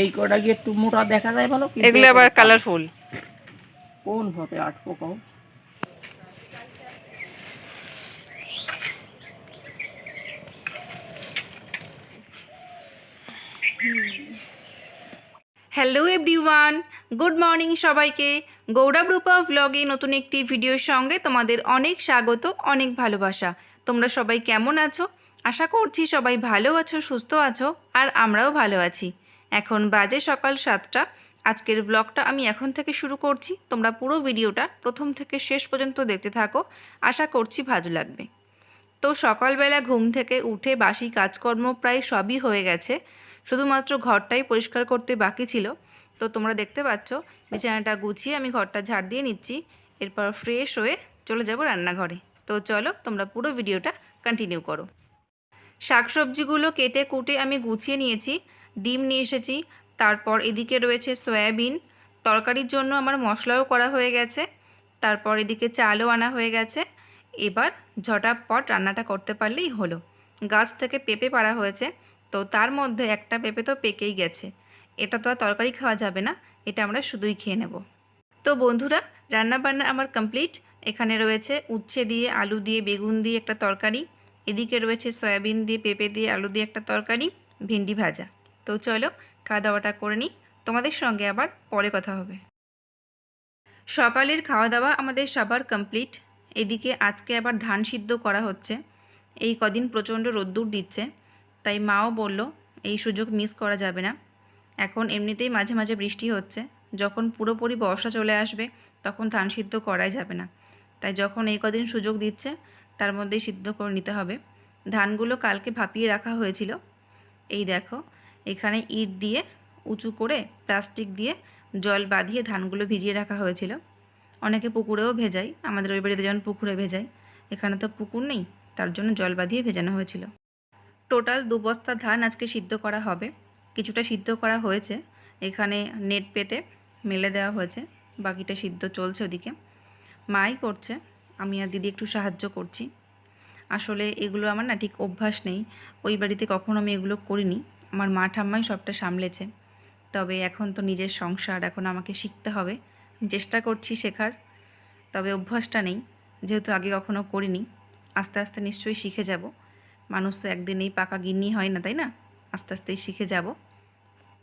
এই কটা কি একটু মোটা দেখা যায় ভালো এগুলো আবার কালারফুল কোন ভাবে আটবো কও হ্যালো এভরিওয়ান গুড মর্নিং সবাইকে। গৌরব রূপা ভ্লগে নতুন একটি ভিডিওর সঙ্গে তোমাদের অনেক স্বাগত অনেক ভালোবাসা। তোমরা সবাই কেমন আছো? আশা করছি সবাই ভালো আছো সুস্থ আছো আর আমরাও ভালো আছি। এখন বাজে সকাল সাতটা। আজকের ব্লগটা আমি এখন থেকে শুরু করছি। তোমরা পুরো ভিডিওটা প্রথম থেকে শেষ পর্যন্ত দেখতে থাকো। আশা করছি ভালো লাগবে। তো সকালবেলা ঘুম থেকে উঠে বাসি কাজকর্ম প্রায় সবই হয়ে গেছে। শুধুমাত্র ঘরটাই পরিষ্কার করতে বাকি ছিল। তো তোমরা দেখতে পাচ্ছ, বিছানাটা গুছিয়ে আমি ঘরটা ঝাড় দিয়ে নিচ্ছি। এরপর ফ্রেশ হয়ে চলে যাব রান্নাঘরে। তো চলো, তোমরা পুরো ভিডিওটা কন্টিনিউ করো। শাকসবজিগুলো কেটে কুটে আমি গুছিয়ে নিয়েছি। ডিম নিয়ে এসেছি। তারপর এদিকে রয়েছে সয়াবিন। তরকারির জন্য আমার মশলাও করা হয়ে গেছে। তারপর এদিকে চালও আনা হয়ে গেছে। এবার ঝটাপট রান্নাটা করতে পারলেই হলো। গাছ থেকে পেঁপে পাড়া হয়েছে। তো তার মধ্যে একটা পেঁপে তো পেকেই গেছে। এটা তো আর তরকারি খাওয়া যাবে না। এটা আমরা শুধুই খেয়ে নেব। তো বন্ধুরা, রান্নাবান্না আমার কমপ্লিট। এখানে রয়েছে উচ্ছে দিয়ে আলু দিয়ে বেগুন দিয়ে একটা তরকারি। এদিকে রয়েছে সয়াবিন দিয়ে পেঁপে দিয়ে আলু দিয়ে একটা তরকারি। ভেন্ডি ভাজা। তো চলো খাওয়া দাওয়াটা করে নিই। তোমাদের সঙ্গে আবার পরে কথা হবে। সকালের খাওয়া দাওয়া আমাদের সবার কমপ্লিট এদিকে আজকে আবার ধান সিদ্ধ করা হচ্ছে। এই কদিন প্রচণ্ড রোদ্দুর দিচ্ছে। তাই মাও বলল, এই সুযোগ মিস করা যাবে না। এখন এমনিতেই মাঝে মাঝে বৃষ্টি হচ্ছে। যখন পুরোপুরি বর্ষা চলে আসবে, তখন ধান সিদ্ধ করাই যাবে না। তাই যখন এই কদিন সুযোগ দিচ্ছে, তার মধ্যেই সিদ্ধ করে নিতে হবে। ধানগুলো কালকে ভাপিয়ে রাখা হয়েছিল। এই দেখো এখানে ইট দিয়ে উঁচু করে, প্লাস্টিক দিয়ে জল বাঁধিয়ে ধানগুলো ভিজিয়ে রাখা হয়েছিল। অনেকে পুকুরেও ভেজায়, আমাদের ওই বাড়িতে যেমন পুকুরে ভেজায়, এখানে তো পুকুর নেই, তার জন্য জল বাঁধিয়ে ভেজানো হয়েছিল। টোটাল দু বস্তা ধান আজকে সিদ্ধ করা হবে। কিছুটা সিদ্ধ করা হয়েছে, এখানে নেট পেতে মেলে দেওয়া হয়েছে, বাকিটা সিদ্ধ চলছে ওদিকে। মাই করছে, আমি আর দিদি একটু সাহায্য করছি। আসলে এগুলো আমার না ঠিক অভ্যাস নেই, ওই বাড়িতে কখনো আমি এগুলো করিনি। আমার মা ঠাম্মাই সবটা সামলেছে। তবে এখন তো নিজের সংসার, এখন আমাকে শিখতে হবে। চেষ্টা করছি শেখার, তবে অভ্যাসটা নেই। যেহেতু আগে কখনো করিনি, আস্তে আস্তে নিশ্চয়ই শিখে যাব। মানুষ তো একদিনেই পাকা গিন্নি হয় না, তাই না? আস্তে আস্তেই শিখে যাব।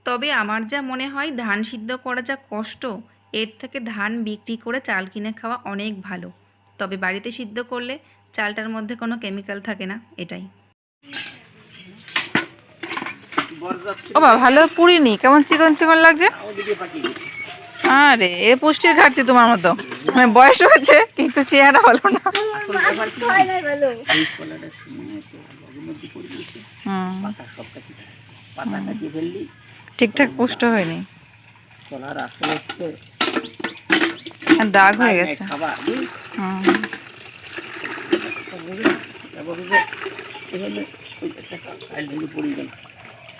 তবে আমার যা মনে হয়, ধান সিদ্ধ করা যা কষ্ট, এর থেকে ধান বিক্রি করে চাল কিনে খাওয়া অনেক ভালো। তবে বাড়িতে সিদ্ধ করলে চালটার মধ্যে কোনো কেমিক্যাল থাকে না, এটাই। ও বাবা ভালো পুরিনি কেমন চিকন চিকন লাগছে আরে এ পুষ্টির ঘাটতি তোমার মতো মানে বয়স হয়েছে কিন্তু চেহারা ভালো না ঠিকঠাক পুষ্ট হয়নি দাগ হয়ে গেছে হুম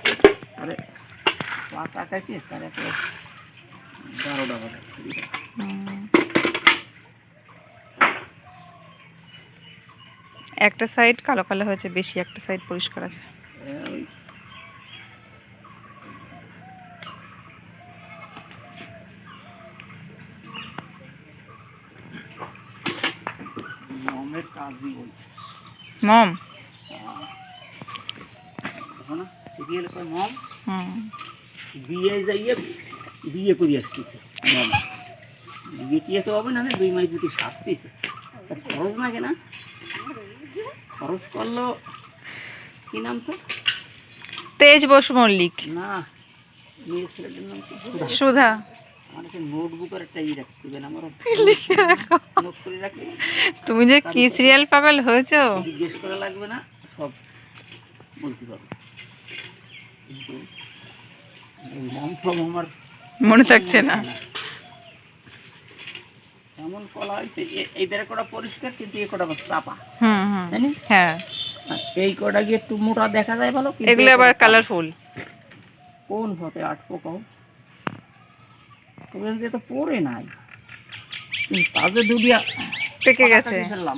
ওই একটা বারোটা বাজে। সাইড কালো কালো হয়েছে বেশি একটা সাইড পরিষ্কার আছে। মম? না সিরিয়াল করে মম। বিয়ে যাইয়ে বিয়ে করে আসতেছে মম। বিয়ে টিয়ে তো হবে না না দুই মাস যদি শাস্তিছে। খরচ না। কেনা খরচ করল কি নাম তো তেজ বসু মল্লিক। না মেয়ে ছেলেটার নাম কি? সুধা। তুমি যে কি সিরিয়াল পাগল হয়েছো? জিজ্ঞেস করা লাগবে না সব বলতে পারব কিন্তু এই মম ফম আমার মনে থাকছে না। এমন কলা হয়েছে এই দ্বারা কটা পরিষ্কার কিন্তু এই কটা চাপা। জানিস? হ্যাঁ। এই কটা গিয়ে একটু মোটা দেখা যায় ভালো এগুলো আবার কালারফুল কোন হতে আটপো কও তবে তো পড়ে নাই। তাজে দুডিয়া পেকে গেছে। ফেললাম।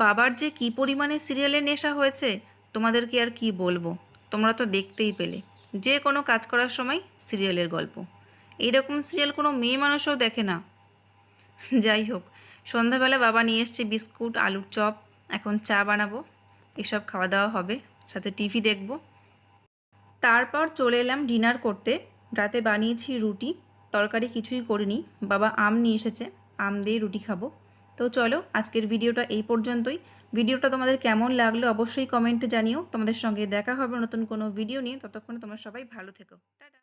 বাবার যে কি পরিমাণে সিরিয়ালের নেশা হয়েছে তোমাদেরকে আর কি বলব? তোমরা তো দেখতেই পেলে। যে কোনো কাজ করার সময় সিরিয়ালের গল্প। এইরকম সিরিয়াল কোনো মেয়ে মানুষও দেখে না। যাই হোক, সন্ধ্যাবেলা বাবা নিয়ে এসছে বিস্কুট, আলুর চপ, এখন চা বানাবো। এসব খাওয়া দাওয়া হবে, সাথে টিভি দেখব। তারপর চলে এলাম ডিনার করতে। রাতে বানিয়েছি রুটি, তরকারি কিছুই করিনি। বাবা আম নিয়ে এসেছে, আম দিয়ে রুটি খাব। তো চলো, আজকের ভিডিওটা এই পর্যন্তই। ভিডিওটা তোমাদের কেমন লাগল অবশ্যই কমেন্টে জানিও। তোমাদের সঙ্গে দেখা হবে নতুন কোনো ভিডিও নিয়ে। ততক্ষণে তোমরা সবাই ভালো থেকো। টাটা।